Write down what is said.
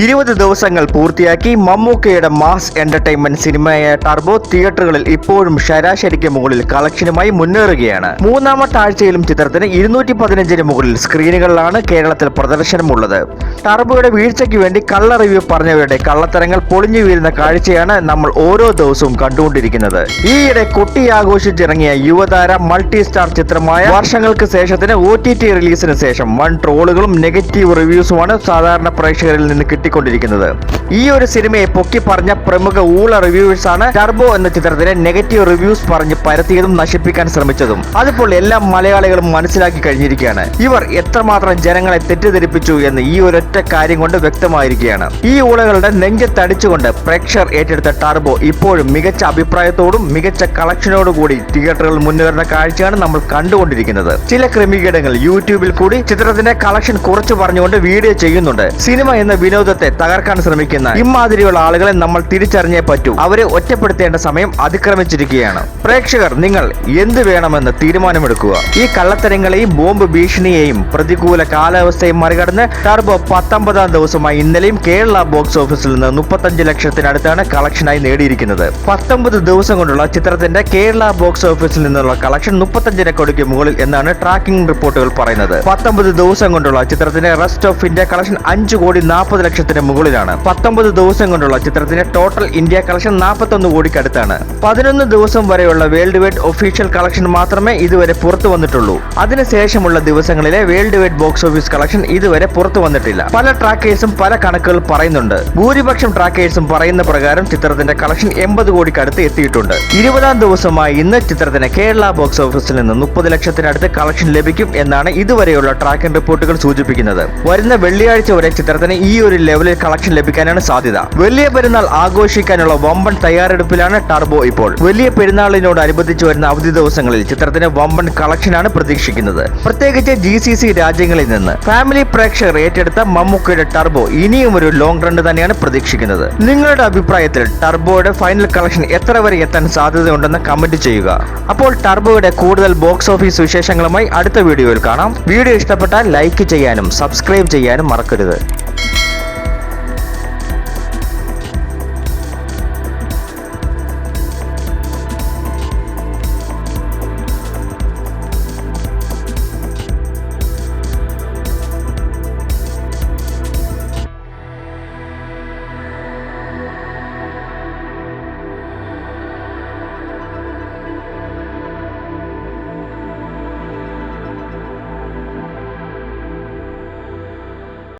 ഇരുപത് ദിവസങ്ങൾ പൂർത്തിയാക്കി മമ്മൂക്കയുടെ മാസ് എന്റർടൈൻമെന്റ് സിനിമയായ ടർബോ തിയേറ്ററുകളിൽ ഇപ്പോഴും ശരാശരിക്ക് മുകളിൽ കളക്ഷനുമായി മുന്നേറുകയാണ്. മൂന്നാമത്തെ ആഴ്ചയിലും ചിത്രത്തിന് ഇരുന്നൂറ്റി പതിനഞ്ചിന് മുകളിൽ സ്ക്രീനുകളിലാണ് കേരളത്തിൽ പ്രദർശനമുള്ളത്. ടർബോയുടെ വീഴ്ചയ്ക്ക് വേണ്ടി കള്ള റിവ്യൂ പറഞ്ഞവരുടെ കള്ളത്തരങ്ങൾ പൊളിഞ്ഞു വീഴുന്ന കാഴ്ചയാണ് നമ്മൾ ഓരോ ദിവസവും കണ്ടുകൊണ്ടിരിക്കുന്നത്. ഈയിടെ കൊട്ടി ആഘോഷിച്ചിറങ്ങിയ യുവതാര മൾട്ടി സ്റ്റാർ ചിത്രമായ വർഷങ്ങൾക്ക് ശേഷത്തിന് ഒ ടി ടി റിലീസിന് ശേഷം വൺ ട്രോളുകളും നെഗറ്റീവ് റിവ്യൂസുമാണ് സാധാരണ പ്രേക്ഷകരിൽ നിന്ന് കിട്ടിക്കൊണ്ടിരിക്കുന്നത് ഈ ഒരു സിനിമയെ പൊക്കി പറഞ്ഞ പ്രമുഖ ഊള റിവ്യൂസ് ആണ് ടർബോ എന്ന ചിത്രത്തിലെ നെഗറ്റീവ് റിവ്യൂസ് പറഞ്ഞ് പരത്തിയതും നശിപ്പിക്കാൻ ശ്രമിച്ചതും. അതിപ്പോൾ എല്ലാ മലയാളികളും മനസ്സിലാക്കി കഴിഞ്ഞിരിക്കുകയാണ്. ഇവർ എത്രമാത്രം ജനങ്ങളെ തെറ്റിദ്ധരിപ്പിച്ചു എന്ന് ഈ ഒരൊറ്റ കാര്യം കൊണ്ട് വ്യക്തമായിരിക്കുകയാണ്. ഈ ഊളകളുടെ നെഞ്ചത്തടിച്ചുകൊണ്ട് പ്രേക്ഷകർ ഏറ്റെടുത്ത ടർബോ ഇപ്പോഴും മികച്ച അഭിപ്രായത്തോടും മികച്ച കളക്ഷനോടും കൂടി തിയേറ്ററുകളിൽ മുന്നേറുന്ന കാഴ്ചയാണ് നമ്മൾ കണ്ടുകൊണ്ടിരിക്കുന്നത്. ചില ക്രമീകരണങ്ങൾ യൂട്യൂബിൽ കൂടി ചിത്രത്തിന്റെ കളക്ഷൻ കുറച്ചു പറഞ്ഞുകൊണ്ട് വീഡിയോ ചെയ്യുന്നുണ്ട്. സിനിമ എന്ന വിനോദത്തെ തകർക്കാൻ ശ്രമിക്കുന്ന ഇമാതിരിയുള്ള ആളുകളെ നമ്മൾ തിരിച്ചറിഞ്ഞേ പറ്റൂ. അവരെ ഒറ്റപ്പെടുത്തേണ്ട സമയം അതിക്രമിച്ചിരിക്കുകയാണ്. പ്രേക്ഷകർ നിങ്ങൾ എന്ത് വേണമെന്ന് തീരുമാനമെടുക്കുക. ഈ കള്ളത്തരങ്ങളെയും ബോംബ് ഭീഷണിയെയും പ്രതികൂല കാലാവസ്ഥയും മറികടന്ന് ടർബോ പത്തൊമ്പതാം ദിവസമായി ഇന്നലെയും കേരള ബോക്സ് ഓഫീസിൽ നിന്ന് മുപ്പത്തഞ്ച് ലക്ഷത്തിനടുത്താണ് കളക്ഷനായി നേടിയിരിക്കുന്നത്. പത്തൊമ്പത് ദിവസം കൊണ്ടുള്ള ചിത്രത്തിന്റെ കേരള ബോക്സ് ഓഫീസിൽ നിന്നുള്ള കളക്ഷൻ മുപ്പത്തഞ്ചര കോടിക്ക് മുകളിൽ എന്നാണ് ട്രാക്കിംഗ് റിപ്പോർട്ടുകൾ പറയുന്നത്. പത്തൊമ്പത് ദിവസം കൊണ്ടുള്ള ചിത്രത്തിന്റെ റെസ്റ്റ് ഓഫ് ഇന്ത്യ കളക്ഷൻ അഞ്ച് കോടി നാൽപ്പത് ലക്ഷത്തിന് മുകളിലാണ്. പത്തൊമ്പത് ദിവസം കൊണ്ടുള്ള ചിത്രത്തിന്റെ ടോട്ടൽ ഇന്ത്യ കളക്ഷൻ നാൽപ്പത്തൊന്ന് കോടിക്കടുത്താണ്. പതിനൊന്ന് ദിവസം വരെയുള്ള വേൾഡ് വൈഡ് ഒഫീഷ്യൽ കളക്ഷൻ മാത്രമേ ഇതുവരെ പുറത്തു വന്നിട്ടുള്ളൂ. അതിനുശേഷമുള്ള ദിവസങ്ങളിലെ world wide box office collection ഇതുവരെ പുറത്തു വന്നിട്ടില്ല. പല ട്രാക്കേഴ്സും പല കണക്കുകൾ പറയുന്നുണ്ട്. ഭൂരിപക്ഷം ട്രാക്കേഴ്സും പറയുന്ന പ്രകാരം ചിത്രത്തിന്റെ കളക്ഷൻ എൺപത് കോടിക്കടുത്ത് എത്തിയിട്ടുണ്ട്. ഇരുപതാം ദിവസമായി ഇന്ന് ചിത്രത്തിന് കേരള ബോക്സ് ഓഫീസിൽ നിന്ന് മുപ്പത് ലക്ഷത്തിനടുത്ത് കളക്ഷൻ ലഭിക്കും എന്നാണ് ഇതുവരെയുള്ള ട്രാക്കിംഗ് റിപ്പോർട്ടുകൾ സൂചിപ്പിക്കുന്നത്. വരുന്ന വെള്ളിയാഴ്ച വരെ ചിത്രത്തിന് ഈ ഒരു ലെവലിൽ കളക്ഷൻ ലഭിക്കാനാണ് സാധ്യത. വലിയ പെരുന്നാൾ ആഘോഷിക്കാനുള്ള വമ്പൻ തയ്യാറെടുപ്പിലാണ് ടർബോ ഇപ്പോൾ. വലിയ പെരുന്നാളിനോടനുബന്ധിച്ച് വരുന്ന അവധി ദിവസങ്ങളിൽ ചിത്രത്തിന് വമ്പൻ കളക്ഷനാണ് പ്രതീക്ഷിക്കുന്നത്. പ്രത്യേകിച്ച് ജി സി സി രാജ്യങ്ങളിൽ നിന്ന് ഫാമിലി പ്രേക്ഷകർ ഏറ്റെടുത്ത മമ്മൂക്കയുടെ ടർബോ ഇനിയും ഒരു ലോങ് റൺ തന്നെയാണ് പ്രതീക്ഷിക്കുന്നത്. നിങ്ങളുടെ അഭിപ്രായത്തിൽ ടർബോയുടെ ഫൈനൽ കളക്ഷൻ എത്ര വരെ എത്താൻ സാധ്യതയുണ്ടെന്ന് കമന്റ് ചെയ്യുക. അപ്പോൾ ടർബോയുടെ കൂടുതൽ ബോക്സ് ഓഫീസ് വിശേഷങ്ങളുമായി അടുത്ത വീഡിയോയിൽ കാണാം. വീഡിയോ ഇഷ്ടപ്പെട്ടാൽ ലൈക്ക് ചെയ്യാനും സബ്സ്ക്രൈബ് ചെയ്യാനും മറക്കരുത്.